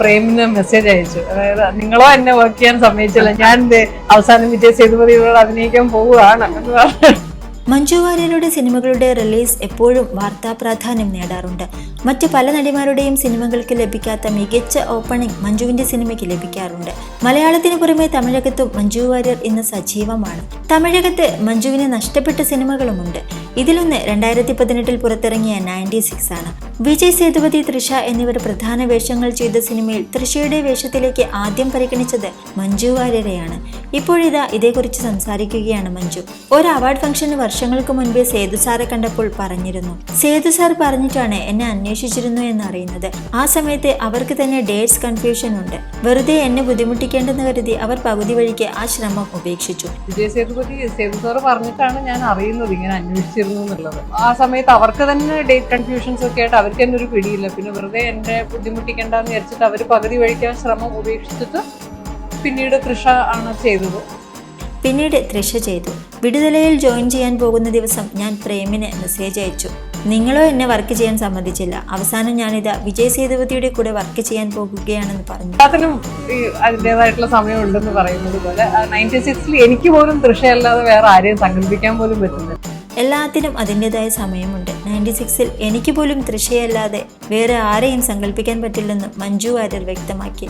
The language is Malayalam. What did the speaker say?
പ്രേമിന് മെസ്സേജ് അയച്ചു. അതായത് നിങ്ങളോ എന്നെ വർക്ക് ചെയ്യാൻ സമ്മതിച്ചില്ല. ഞാൻ അവസാനം വിജയ് സേതുപതിയോട് അഭിനയിക്കാൻ പോവുകയാണ് എന്ന് പറഞ്ഞു. മഞ്ജു വാര്യരുടെ സിനിമകളുടെ റിലീസ് എപ്പോഴും വാർത്താ പ്രാധാന്യം നേടാറുണ്ട്. മറ്റ് പല നടിമാരുടെയും സിനിമകൾക്ക് ലഭിക്കാത്ത മികച്ച ഓപ്പണിംഗ് മഞ്ജുവിന്റെ സിനിമയ്ക്ക് ലഭിക്കാറുണ്ട്. മലയാളത്തിന് പുറമെ തമിഴകത്തും മഞ്ജു വാര്യർ ഇന്ന് സജീവമാണ്. തമിഴകത്ത് മഞ്ജുവിന് നഷ്ടപ്പെട്ട സിനിമകളുമുണ്ട്. ഇതിലൊന്ന് രണ്ടായിരത്തി പതിനെട്ടിൽ പുറത്തിറങ്ങിയ നയന്റി സിക്സ് ആണ് വിജയ് സേതുപതി തൃഷ എന്നിവർ പ്രധാന വേഷങ്ങൾ ചെയ്ത സിനിമയിൽ തൃഷയുടെ വേഷത്തിലേക്ക് ആദ്യം പരിഗണിച്ചത് മഞ്ജു വാര്യരെയാണ്. ഇപ്പോഴിതാ ഇതേക്കുറിച്ച് സംസാരിക്കുകയാണ് മഞ്ജു. ഒരു അവാർഡ് ഫംഗ്ഷന് വർഷങ്ങൾക്ക് മുൻപേ സേതു സാറെ കണ്ടപ്പോൾ പറഞ്ഞിരുന്നു. സേതു സാർ പറഞ്ഞിട്ടാണ് എന്നെ അന്വേഷിച്ചിരുന്നു എന്ന് അറിയുന്നത് ആ സമയത്ത് അവർക്ക് തന്നെ ഡേറ്റ്സ് കൺഫ്യൂഷൻ ഉണ്ട്. വെറുതെ എന്നെ ബുദ്ധിമുട്ടിക്കേണ്ടെന്ന് കരുതി അവർ പകുതി വഴിക്ക് ആ ശ്രമം ഉപേക്ഷിച്ചു. വിജയ് സേതുപതി സേതു സാർ പറഞ്ഞിട്ടാണ് ഞാൻ അറിയുന്നത് ഇങ്ങനെ അന്വേഷിച്ചിരുന്നു എന്നുള്ളത് ആ സമയത്ത് അവർക്ക് തന്നെ ഡേറ്റ് കൺഫ്യൂഷൻസ് ഒക്കെ ആയിട്ട് അവർക്ക് തന്നെ ഒരു പിടിയില്ല. പിന്നെ വെറുതെ എന്നെ ബുദ്ധിമുട്ടിക്കേണ്ടെന്ന് വിചാരിച്ചിട്ട് അവർ പകുതി വഴിക്കാൻ ശ്രമം ഉപേക്ഷിച്ചിട്ട് പിന്നീട് തൃഷ ആണ് ചെയ്തത്. പിന്നീട് തൃഷ ചെയ്തു. വിടുതലയിൽ ജോയിൻ ചെയ്യാൻ പോകുന്ന ദിവസം ഞാൻ പ്രേമിന് മെസ്സേജ് അയച്ചു. നിങ്ങളോ എന്നെ വർക്ക് ചെയ്യാൻ സമ്മതിച്ചില്ല. അവസാനം ഞാനിത് വിജയ് സേതുപതിയുടെ കൂടെ വർക്ക് ചെയ്യാൻ പോകുകയാണെന്ന് പറഞ്ഞു. അതിനും അതിന്റെതായിട്ടുള്ള സമയമുണ്ടെന്ന് പറയുന്നത് പോലെ നയന്റി സിക്സിൽ എനിക്ക് പോലും തൃഷയല്ലാതെ വേറെ ആരെയും സങ്കല്പിക്കാൻ പോലും പറ്റുന്നില്ല എല്ലാത്തിനും അതിന്റെതായ സമയമുണ്ട്. നയന്റി സിക്സിൽ എനിക്ക് പോലും തൃശയല്ലാതെ വേറെ ആരെയും സങ്കല്പിക്കാൻ പറ്റില്ലെന്ന് മഞ്ജു വാര്യർ വ്യക്തമാക്കി.